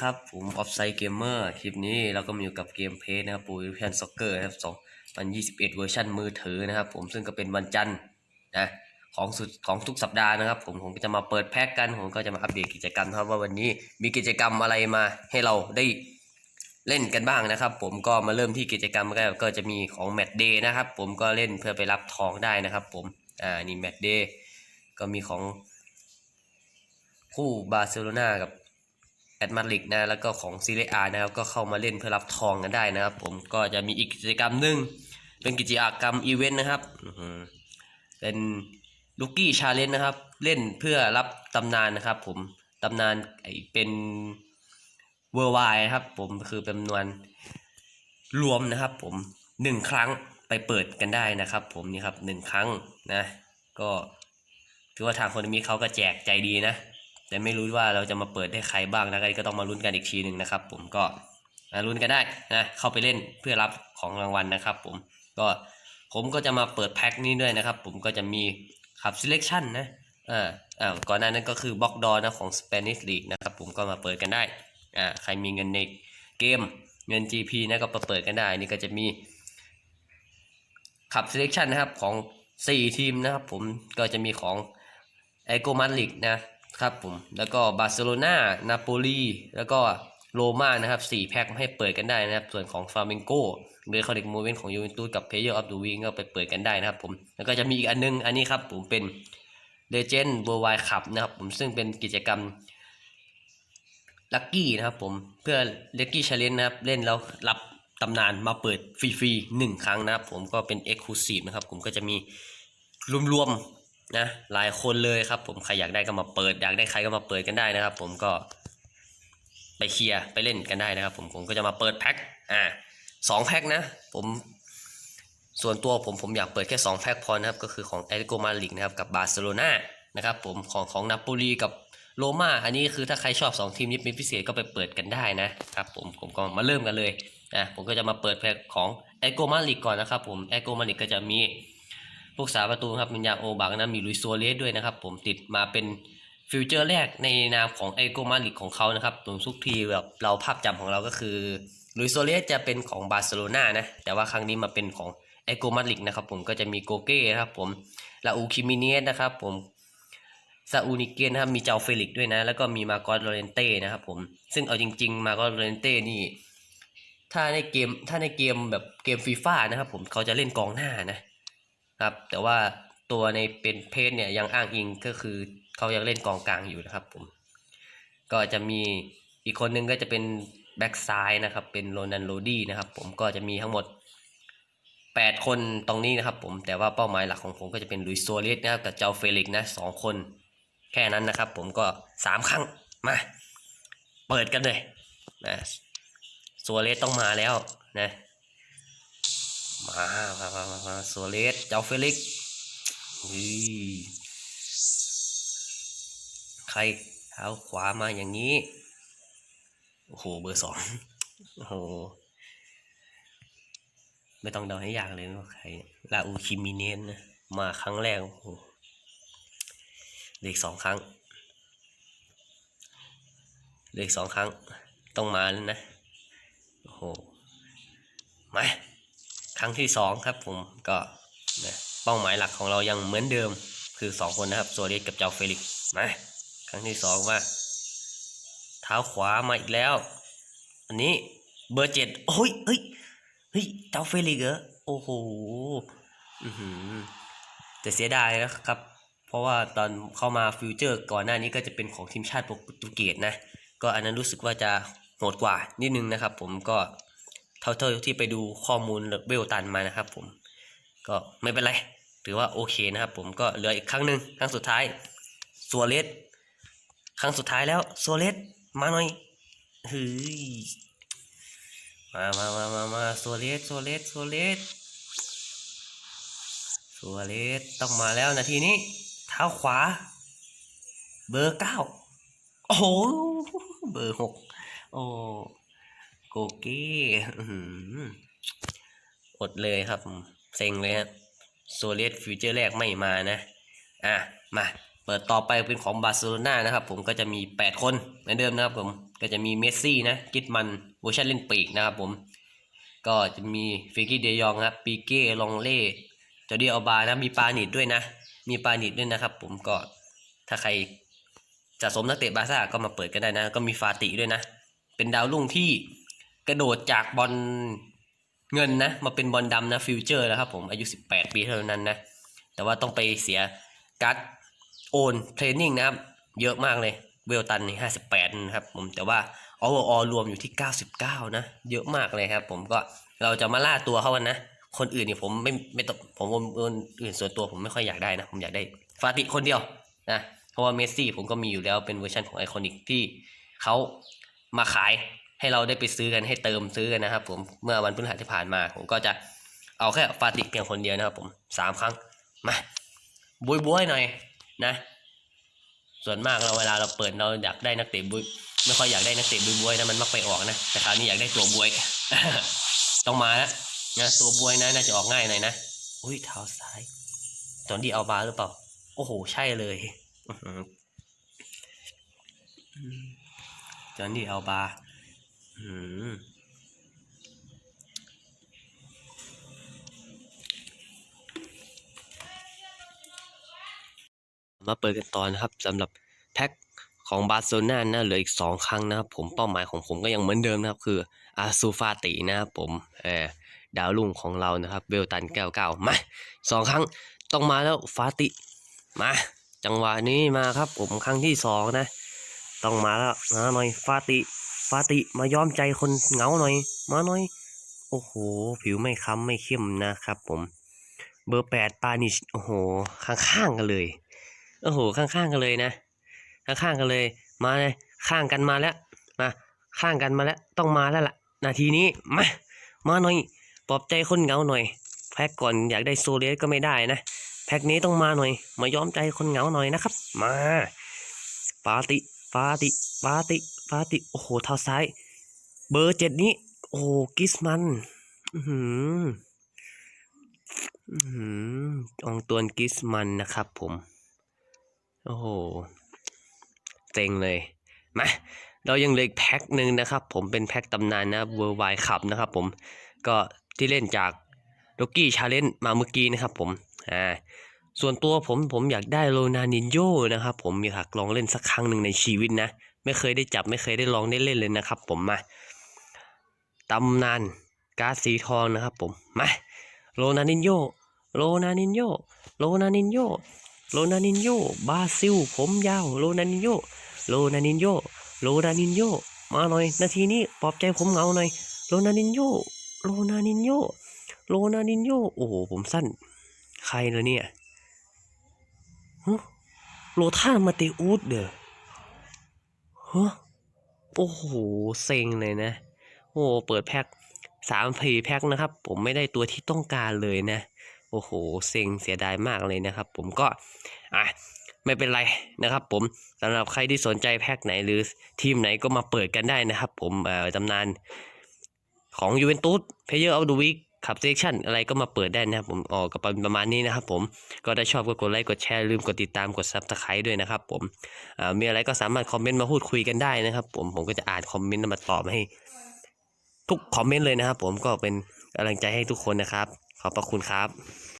ครับผมออฟไซด์เกมเมอร์คลิปนี้เราก็มาอยู่กับเกมเพลย์นะครับปูวิชันซ็อกเกอร์นะครับสองวันยี่สิบเอ็ดเวอร์ชันมือถือนะครับ ผมซึ่งก็เป็นวันจันทร์นะของสุดของทุกสัปดาห์นะครับ ผมผมก็จะมาเปิดแพ็กกันผมก็จะมาอัปเดตกิจกรรมครับว่าวันนี้มีกิจกรรมอะไรมาให้เราได้เล่นกันบ้างนะครับ ผมก็มาเริ่มที่กิจกรรมแรกก็จะมีของแมตเดย์นะครับ ผมก็เล่นเพื่อไปรับทองได้นะครับ ผมอ่านี่แมตเดย์ก็มีของคู่บาร์เซโลนากับ แอตมาริดนะแล้วก็ของซีเรียนะครับก็เข้ามาเล่นเพื่อรับทองกันได้นะครับ ผมก็จะมีอีกกิจกรรมหนึ่งเป็นกิจกรรมอีเวนต์นะครับเป็นลูกี้ชาเลนจ์นะครับ เล่นเพื่อรับตำนานนะครับ ผมตำนานไอเป็นเวอร์ไวครับ ผมคือจำนวนรวมนะครับ ผมหนึ่งครั้งไปเปิดกันได้นะครับ ผมนี่ครับหนึ่งครั้งนะ ก็ถือว่าทางคนมีเขาก็แจกใจดีนะ แต่ไม่รู้ว่าเราจะมาเปิดให้ใครบ้างนะก็ต้องมาลุ้นกันอีกทีหนึ่งนะครับ ผมก็มาลุ้นกันได้นะเข้าไปเล่นเพื่อรับของรางวัลนะครับ ผมก็ผมก็จะมาเปิดแพ็คนี้ด้วยนะครับ ผมก็จะมีขับ selection นะอ่าอ่าก่อนหน้านั้นก็คือบล็อกดอนะของ Spanish League นะครับ ผมก็มาเปิดกันได้อ่าใครมีเงินในเกมเงิน GP นะก็มาเปิดกันได้ นี่ก็จะมีขับ selection นะครับของ 4 ทีมนะครับ ผมก็จะมีของไอโกมาลิกนะ ครับผม แล้วก็บาร์เซโลนานาโปลีแล้วก็โรม่านะครับ4แพ็คให้เปิดกันได้นะครับ ส่วนของฟาเมนโกเบอร์คอเด็กโมเมนต์ของยูเวนตุสกับเพเยอร์ออฟดูวิงก็ไปเปิดกันได้นะครับผม แล้วก็จะมีอีกอันนึง อันนี้ครับผมเป็นเลเจนด์เบอร์ไวคับนะครับผมซึ่งเป็นกิจกรรมลัคกี้นะครับผมเพื่อลัคกี้ชาเลนนะครับ เล่นแล้วรับตำนานมาเปิดฟรีๆหนึ่งครั้งนะครับผมก็เป็น e x c l u s i v e นะครับผมก็จะมีรวมๆ นะหลายคนเลยครับ ผมใครอยากได้ก็มาเปิดอยากได้ใครก็มาเปิดกันได้นะครับ ผมก็ไปเคลียร์ไปเล่นกันได้นะครับ ผมผมก็จะมาเปิดแพ็คอ่าสองแพ็คนะผมส่วนตัวผมผมอยากเปิดแค่สองแพ็คพอนะครับก็คือของแอตเลโกมาดริดนะครับกับบาร์เซโลนานะครับผมของของนาโปลีกับโรม่าอันนี้คือถ้าใครชอบสองทีมนี้เป็นพิเศษก็ไปเปิดกันได้นะครับผมผมก็มาเริ่มกันเลยอะผมก็จะมาเปิดแพ็คของแอตเลโกมาดริดก่อนนะครับผมแอตเลโกมาดริดก็จะมี พวกสาประตูครับมียาโอบังนะมีลุยโซเลสด้วยนะครับ ผมติดมาเป็นฟิวเจอร์แรกในนามของไอโกมาลิกของเขานะครับตรงทุกทีแบบเราภาพจำของเราก็คือลุยโซเลสจะเป็นของบาร์เซโลนานะ แต่ว่าครั้งนี้มาเป็นของไอโกมาลิกนะครับผมก็จะมีโกเก้นะครับผมลาอูคิมิเนสนะครับผมซาอูนิเกนนะครับมีเจ้าเฟลิกด้วยนะ แล้วก็มีมาโกสโรเลนเต้นะครับผมซึ่งเอาจริง ๆ มาโกสโรเลนเต้นี่ถ้าในเกมถ้าในเกมแบบเกมฟีฟ่านะครับผมเขาจะเล่นกองหน้านะ ครับ แต่ว่าตัวในเป็นเพจเนี่ยยังอ้างอิงก็คือเขายังเล่นกองกลางอยู่นะครับผม ก็จะมีอีกคนนึงก็จะเป็นแบ็กซ้ายนะครับ เป็นโรนันโรดี้นะครับผมก็จะมีทั้งหมด 8 คนตรงนี้นะครับผมแต่ว่าเป้าหมายหลักของผมก็จะเป็นลุยส์โซเลสนะครับกับเจ้าเฟลิกนะสองคนแค่นั้นนะครับผมก็ 3 ครั้งมา เปิดกันเลยนะโซเลสต้องมาแล้วนะ มามามามามาโซเลสเจ้าเฟลิกใครเท้าขวามาอย่างนี้ โอ้โห เบอร์สองโอ้โห ไม่ต้องเดาให้ยากเลยว่าใครลาอูคิมิเนนนะมาครั้งแรก โอ้โหเลขสองครั้งเลขสองครั้ง ต้องมาแล้วนะ โอ้โห มา ครั้งที่สองครับผมก็นะเป้าหมายหลักของเรายังเหมือนเดิมคือสองคนนะครับโซเดสกับเจ้าเฟลิกซ์มาครั้งที่สองมาเท้าขวามาอีกแล้ว อันนี้เบอร์เจ็ดโอ้ยเฮ้ยเฮ้ยเจ้าเฟลิกเหรอโอ้โหอือหือแต่เสียดายนะครับ เพราะว่าตอนเข้ามาฟิวเจอร์ก่อนหน้านี้ก็จะเป็นของทีมชาติโปรตุเกสนะ ก็อันนั้นรู้สึกว่าจะโหดกว่านิดนึงนะครับ ผมก็ เท่าเท่าที่ไปดูข้อมูลเวลตันมานะครับ ผมก็ไม่เป็นไรถือว่าโอเคนะครับ ผมก็เหลืออีกครั้งหนึ่งครั้งสุดท้ายซัวเลสครั้งสุดท้ายแล้วซัวเลสมาหน่อยเฮ้ยมามามามามาซัวเลสซัวเลสซัวเลสซัวเลสต้องมาแล้วนาทีนี้ เท้าขวา เบอร์เก้าโอ้โหเบอร์หกโอ้ โกเก้อื้อดเลยครับเซ็งเลยฮะโซเลสฟิวเจอร์แรกไม่มานะ อะ มา เปิดต่อไปเป็นของบาร์เซโลนานะครับ ผมก็จะมี 8 คนเหมือนเดิมนะครับผมก็จะมีเมสซี่นะกิตมันเวอร์ชันเล่นปีกนะครับผม ก็จะมีฟิกกี้เดยองครับปีเก้ลองเล่จอร์ดีอัลบานะมีปานิดด้วยนะ มีปานิดด้วยนะครับ ผมก็ถ้าใครสะสมนักเตะบาร์ซ่าก็มาเปิดกันได้นะ ก็มีฟาติด้วยนะ เป็นดาวรุ่งที่ กระโดดจากบอลเงินนะมาเป็นบอลดำนะฟิวเจอร์แล้วครับผมอายุ 18 ปีเท่านั้นนะ แต่ว่าต้องไปเสียการ์ดโอนเทรนนิ่งนะครับ เยอะมากเลยเวลตันนี่ห้าสิบแปดนะครับผมแต่ว่าอออรวมอยู่ที่เก้าสิบเก้านะ เยอะมากเลยครับ ผมก็เราจะมาล่าตัวเขากันนะ คนอื่นนี่ผมไม่ไม่ต้องผมคนอื่นส่วนตัวผมไม่ค่อยอยากได้นะ ผมอยากได้ฟาติคนเดียวนะเพราะว่าเมสซี่ผมก็มีอยู่แล้วเป็นเวอร์ชันของไอคอนิกที่เขามาขาย ให้เราได้ไปซื้อกันให้เติมซื้อกันนะครับ ผมเมื่อวันพฤหัสที่ผ่านมา ผมก็จะเอาแค่ฟาติเพียงคนเดียวนะครับ ผมสามครั้งมาบุยบุยหน่อยนะ ส่วนมากเราเวลาเราเปิดเราอยากได้นักเตะบุยไม่ค่อยอยากได้นักเตะบุยบุยนะมันมักไปออกนะแต่คราวนี้อยากได้ตัวบุยต้องมาแล้วนะตัวบุยนะน่าจะออกง่ายหน่อยนะอุ้ยเท้าซ้ายจอนดีเอาบาหรือเปล่า โอ้โหใช่เลยจอหือจอนดีเอาบา อืมมาเปิดกันต่อนะครับสำหรับแพ็คของบาร์เซโลนานะเหลืออีก 2 ครั้งนะครับผมเป้าหมายของผมก็ยังเหมือนเดิมนะครับคืออาซูฟาตินะครับผมเออดาวรุ่งของเรานะครับเบลตันแก้วเก้ามาสองครั้งต้องมาแล้วฟาติ มา จังหวะนี้มาครับผมครั้งที่สองนะ ต้องมาแล้วมาหน่อยฟาติ ฟาติมายอมใจคนเหงาหน่อย มาหน่อย โอ้โห ผิวไม่ค้ำไม่เข้มนะครับ ผม เบอร์แปดปานิช โอ้โห ข้างๆกันเลย โอ้โห ข้างๆกันเลยนะ ข้างๆกันเลย มาเลย ข้างกันมาแล้ว มา ข้างกันมาแล้ว ต้องมาแล้วล่ะ นาทีนี้ มา มาหน่อย ปลอบใจคนเหงาหน่อย แพ็กก่อนอยากได้โซเลสก็ไม่ได้นะ แพ็กนี้ต้องมาหน่อย มายอมใจคนเหงาหน่อยนะครับ มาฟาติฟาติฟาติ ฟาติ โอ้โหเท้าซ้าย เบอร์เจ็ดนี้ โอ้โกิสมัน อือหืออือหืองตวนกิสมันนะครับผม โอ้โหเต็งเลยมาเรายังเหลืออีกแพ็คหนึ่งนะครับ ผมเป็นแพ็คตำนานนะเวอร์ไวคับนะครับผมก็ที่เล่นจากโ o กี้ชาเลนมาเมื่อกี้นะครับผมอ่าส่วนตัวผมผมอยากได้โรนานินโยนะครับผมอยากลองเล่นสักครั้งหนึ่งในชีวิตนะ ไม่เคยได้จับไม่เคยได้ลองได้เล่นเลยนะครับ ผมมาตำนานการ์ดสีทองนะครับ ผมมาโรนานินโยโรนานินโยโรนานินโยโรนานินโยบาซิล ผมยาวโรนานินโยโรนานินโยโรนานินโยมาหน่อย นาทีนี้ปลอบใจผมเหงาหน่อยโรนานินโยโรนานินโยโรนานินโยโอ้โหผมสั้น ใครเลยเนี่ยฮะโรท่ามาเตอูดเด้อ ฮะโอ้โหเซ็งเลยนะ โอ้โหเปิดแพ็คสามผีแพ็คนะครับ ผมไม่ได้ตัวที่ต้องการเลยนะ โอ้โหเซ็งเสียดายมากเลยนะครับ ผมก็อะไม่เป็นไรนะครับ ผมสำหรับใครที่สนใจแพ็คไหนหรือทีมไหนก็มาเปิดกันได้นะครับ ผมเอ่อตำนานของยูเวนตุสเพเยอร์ออฟเดอะวีค ขับเซ็กชันอะไรก็มาเปิดได้นะครับผมออกกับประมาณนี้นะครับผมก็ได้ชอบก็กดไลค์กดแชร์ลืมกดติดตามกดซับสไครต์ด้วยนะครับผมมีอะไรก็สามารถคอมเมนต์มาพูดคุยกันได้นะครับ ผมผมก็จะอ่านคอมเมนต์มาตอบให้ ทุกคอมเมนต์เลยนะครับ ผมก็เป็นกำลังใจให้ทุกคนนะครับ ขอบพระคุณครับ